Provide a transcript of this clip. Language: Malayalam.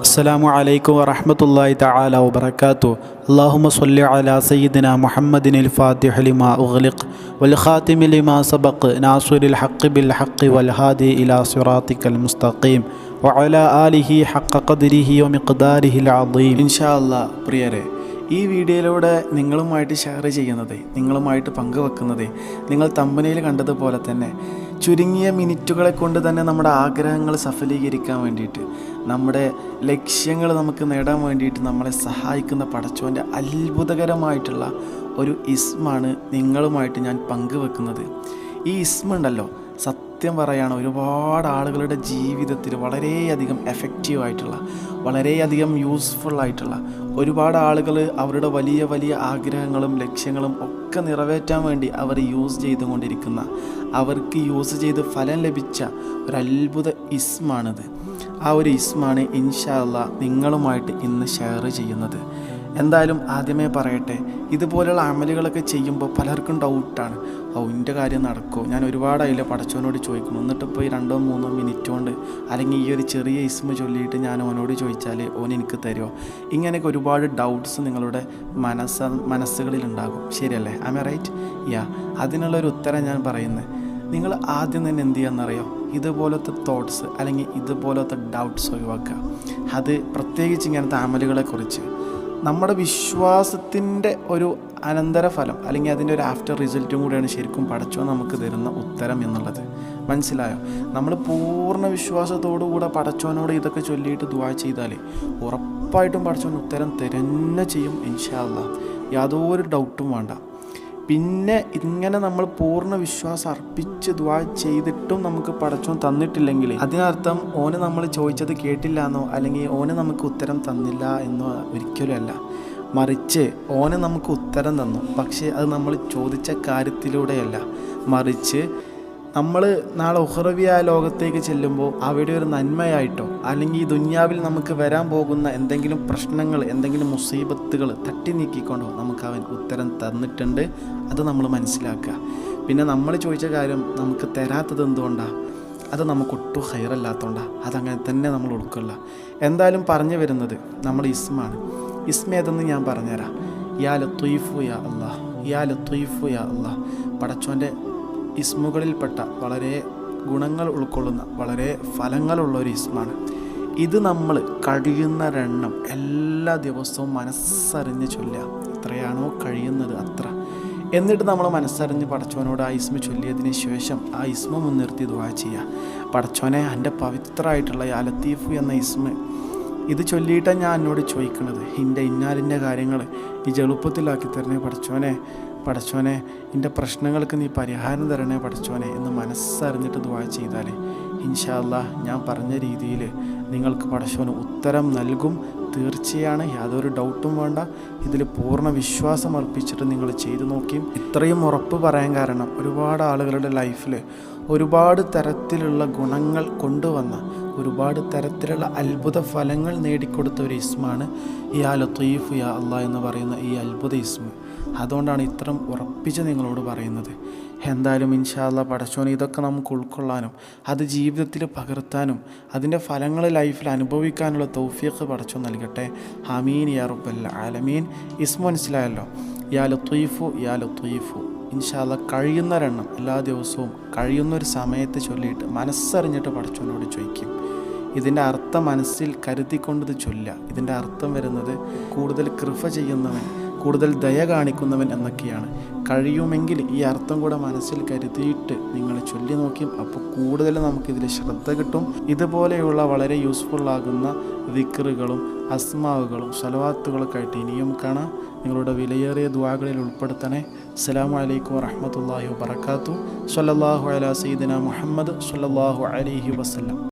السلام عليكم ورحمة الله تعالى وبركاته. اللهم صل على سيدنا محمد الفاتح لما أغلق والخاتم لما سبق ناصر الحق بالحق والهادي إلى صراطك المستقيم وعلى آله حق قدره ومقداره العظيم. إن شاء الله بريره ഈ വീഡിയോയിലൂടെ നിങ്ങളുമായിട്ട് ഷെയർ ചെയ്യുന്നത് നിങ്ങളുമായിട്ട് പങ്കുവെക്കുന്നത് നിങ്ങൾ തമ്പനയിൽ കണ്ടതുപോലെ തന്നെ ചുരുങ്ങിയ മിനിറ്റുകളെ കൊണ്ട് തന്നെ നമ്മുടെ ആഗ്രഹങ്ങൾ സഫലീകരിക്കാൻ വേണ്ടിയിട്ട് നമ്മുടെ ലക്ഷ്യങ്ങൾ നമുക്ക് നേടാൻ വേണ്ടിയിട്ട് നമ്മളെ സഹായിക്കുന്ന പടച്ചോന്റെ അത്ഭുതകരമായിട്ടുള്ള ഒരു ഇസ്മാണ് നിങ്ങളുമായിട്ട് ഞാൻ പങ്കുവെക്കുന്നത്. ഈ ഇസ്മുണ്ടല്ലോ സത്യം പറയുകയാണ് ഒരുപാട് ആളുകളുടെ ജീവിതത്തിൽ വളരെയധികം എഫക്റ്റീവായിട്ടുള്ള വളരെയധികം യൂസ്ഫുള്ളായിട്ടുള്ള ഒരുപാട് ആളുകൾ അവരുടെ വലിയ വലിയ ആഗ്രഹങ്ങളും ലക്ഷ്യങ്ങളും ഒക്കെ നിറവേറ്റാൻ വേണ്ടി അവർ യൂസ് ചെയ്തുകൊണ്ടിരിക്കുന്ന അവർക്ക് യൂസ് ചെയ്ത് ഫലം ലഭിച്ച ഒരു അത്ഭുത ഇസ്മാണിത്. ആ ഒരു ഇസ്മാണ് ഇൻഷാല്ല നിങ്ങളുമായിട്ട് ഇന്ന് ഷെയർ ചെയ്യുന്നത്. എന്തായാലും ആദ്യമേ പറയട്ടെ ഇതുപോലെയുള്ള അമലുകളൊക്കെ ചെയ്യുമ്പോൾ പലർക്കും ഡൗട്ടാണ് ഓ എന്റെ കാര്യം നടക്കുമോ ഞാൻ ഒരുപാടായില്ല പടച്ചവനോട് ചോദിക്കണം എന്നിട്ട് പോയി രണ്ടോ മൂന്നോ മിനിറ്റ് കൊണ്ട് അല്ലെങ്കിൽ ഈ ഒരു ചെറിയ ഇസ്മ ചൊല്ലിയിട്ട് ഞാൻ ഓനോട് ചോദിച്ചാൽ ഓൻ എനിക്ക് തരുമോ ഇങ്ങനെയൊക്കെ ഒരുപാട് ഡൗട്ട്സ് നിങ്ങളുടെ മനസ്സ മനസ്സുകളിലുണ്ടാകും. ശരിയല്ലേ? ഐ എ റൈറ്റ് യാ അതിനുള്ളൊരു ഉത്തരം ഞാൻ പറയുന്നത് നിങ്ങൾ ആദ്യം തന്നെ എന്ത് ചെയ്യാന്നറിയോ? ഇതുപോലത്തെ തോട്ട്സ് അല്ലെങ്കിൽ ഇതുപോലത്തെ ഡൗട്ട്സ് ഒഴിവാക്കുക. അത് പ്രത്യേകിച്ച് ഇങ്ങനത്തെ അമലുകളെക്കുറിച്ച്. നമ്മുടെ വിശ്വാസത്തിന്റെ ഒരു അനന്തരഫലം അല്ലെങ്കിൽ അതിന്റെ ഒരു ആഫ്റ്റർ റിസൾട്ടും കൂടിയാണ് ശരിക്കും പഠിച്ചോ നമുക്ക് തരുന്ന ഉത്തരം എന്നുള്ളത്. മനസ്സിലായോ? നമ്മൾ പൂർണ വിശ്വാസത്തോടുകൂടെ പടച്ചോനോട് ഇതൊക്കെ ചൊല്ലിയിട്ട് ദുവാ ചെയ്താൽ ഉറപ്പായിട്ടും പടച്ചോൻ ഉത്തരം തരുന്ന ചെയ്യും ഇൻഷാല്ല യാതൊരു ഡൗട്ടും വേണ്ട. പിന്നെ ഇങ്ങനെ നമ്മൾ പൂർണ വിശ്വാസം അർപ്പിച്ച് ദ്വാ ചെയ്തിട്ടും നമുക്ക് പടച്ചോൻ തന്നിട്ടില്ലെങ്കിൽ അതിനർത്ഥം ഓന് നമ്മൾ ചോദിച്ചത് കേട്ടില്ല എന്നോ അല്ലെങ്കിൽ ഓന് നമുക്ക് ഉത്തരം തന്നില്ല എന്നോ ഒരിക്കലും അല്ല. മറിച്ച് ഓനെ നമുക്ക് ഉത്തരം തന്നു. പക്ഷേ അത് നമ്മൾ ചോദിച്ച കാര്യത്തിലൂടെയല്ല. മറിച്ച് നമ്മൾ നാളെ ഉഹ്റവിയായ ലോകത്തേക്ക് ചെല്ലുമ്പോൾ അവിടെ ഒരു നന്മയായിട്ടോ അല്ലെങ്കിൽ ഈ ദുന്യാവിൽ നമുക്ക് വരാൻ പോകുന്ന എന്തെങ്കിലും പ്രശ്നങ്ങൾ എന്തെങ്കിലും മുസീബത്തുകൾ തട്ടി നീക്കിക്കൊണ്ടോ നമുക്ക് അവൻ ഉത്തരം തന്നിട്ടുണ്ട്. അത് നമ്മൾ മനസ്സിലാക്കുക. പിന്നെ നമ്മൾ ചോദിച്ച കാര്യം നമുക്ക് തരാത്തത് എന്തുകൊണ്ടാണ് അത് നമുക്ക് ഒട്ടും ഹയറല്ലാത്തതുകൊണ്ടാണ് അതങ്ങനെ തന്നെ നമ്മൾ ഉൾക്കൊള്ള എന്തായാലും പറഞ്ഞു വരുന്നത് നമ്മൾ ഇസ്മാണ്. ഇസ്മ ഏതെന്ന് ഞാൻ പറഞ്ഞുതരാം. യാ ലത്വീഫു യാ അള്ളാഹ് യാ ലത്വീഫു യാ അള്ളാഹ് പടച്ചോന്റെ ഇസ്മുകളിൽപ്പെട്ട വളരെ ഗുണങ്ങൾ ഉൾക്കൊള്ളുന്ന വളരെ ഫലങ്ങളുള്ള ഒരു ഇസ്മാണ്. ഇത് നമ്മൾ കഴിയുന്ന രണ്ണം എല്ലാ ദിവസവും മനസ്സറിഞ്ഞ് ചൊല്ലുക. എത്രയാണോ കഴിയുന്നത് അത്ര. എന്നിട്ട് നമ്മൾ മനസ്സറിഞ്ഞ് പടച്ചോനോട് ആ ഇസ്മ ചൊല്ലിയതിന് ശേഷം ആ ഇസ്മ മുൻനിർത്തി ദുവാ ചെയ്യുക. പടച്ചോനെ എന്റെ പവിത്രമായിട്ടുള്ള യാ ലത്തീഫു എന്ന ഇസ്മ. ഇത് ചൊല്ലിയിട്ടാണ് ഞാൻ എന്നോട് ചോദിക്കുന്നത് എന്റെ ഇന്നാലിന്റെ കാര്യങ്ങൾ ഈ എളുപ്പത്തിലാക്കി തരണേ പടച്ചോനെ പടച്ചോനെ എന്റെ പ്രശ്നങ്ങൾക്ക് നീ പരിഹാരം തരണേ പടച്ചോനെ എന്ന് മനസ്സറിഞ്ഞിട്ട് ദുവാ ചെയ്താൽ ഇൻഷാല്ല ഞാൻ പറഞ്ഞ രീതിയിൽ നിങ്ങൾക്ക് പടച്ചോന് ഉത്തരം നൽകും. തീർച്ചയാണ് യാതൊരു ഡൗട്ടും വേണ്ട. ഇതിൽ പൂർണ വിശ്വാസം അർപ്പിച്ചിട്ട് നിങ്ങൾ ചെയ്തു നോക്കിയും ഇത്രയും ഉറപ്പ് പറയാൻ കാരണം ഒരുപാട് ആളുകളുടെ ലൈഫിൽ ഒരുപാട് തരത്തിലുള്ള ഗുണങ്ങൾ കൊണ്ടുവന്ന ഒരുപാട് തരത്തിലുള്ള അത്ഭുത ഫലങ്ങൾ നേടിക്കൊടുത്ത ഒരു ഇസ്മാണ് ഈ ആ ലത്തീഫ് യാ അള്ളാ എന്ന് പറയുന്ന ഈ അത്ഭുത ഇസ്മ. അതുകൊണ്ടാണ് ഇത്രയും ഉറപ്പിച്ച് നിങ്ങളോട് പറയുന്നത്. എന്തായാലും ഇൻഷാല്ല പടച്ചോനെ ഇതൊക്കെ നമുക്ക് ഉൾക്കൊള്ളാനും അത് ജീവിതത്തിൽ പകർത്താനും അതിന്റെ ഫലങ്ങൾ ലൈഫിൽ അനുഭവിക്കാനുള്ള തൗഫീഖ് പടച്ചോൻ നൽകട്ടെ. ഹമീൻ യാ ആലമീൻ. ഇസ്മ മനസ്സിലായല്ലോ? യാ ലുത്തീഫു യാ ലുത്തീഫു. ഇൻഷാല്ല കഴിയുന്നൊരെണ്ണം എല്ലാ ദിവസവും കഴിയുന്നൊരു സമയത്ത് ചൊല്ലിയിട്ട് മനസ്സറിഞ്ഞിട്ട് പടച്ചോനോട് ചോദിക്കും. ഇതിന്റെ അർത്ഥം മനസ്സിൽ കരുതിക്കൊണ്ടത് ചൊല്ല ഇതിന്റെ അർത്ഥം വരുന്നത് കൂടുതൽ കൃപ ചെയ്യുന്നവൻ കൂടുതൽ ദയ കാണിക്കുന്നവൻ എന്നൊക്കെയാണ്. കഴിയുമെങ്കിൽ ഈ അർത്ഥം കൂടെ മനസ്സിൽ കരുതിയിട്ട് നിങ്ങൾ ചൊല്ലി നോക്കിയും അപ്പോൾ കൂടുതൽ നമുക്കിതിൽ ശ്രദ്ധ കിട്ടും. ഇതുപോലെയുള്ള വളരെ യൂസ്ഫുൾ ആകുന്ന വിക്റുകളും അസ്മാവുകളും സലവാത്തുകളൊക്കെ ആയിട്ട് ഇനിയും കാണാം. നിങ്ങളുടെ വിലയേറിയ ദ്വാകളിൽ ഉൾപ്പെടുത്തണേ. അസ്സലാമു അലൈക്കും വറഹമത്തല്ലാഹി വബർക്കാത്തു സല്ലാഹു അലാ സീദിന മുഹമ്മദ് സല്ലാഹു അലൈഹി വസല്ലം.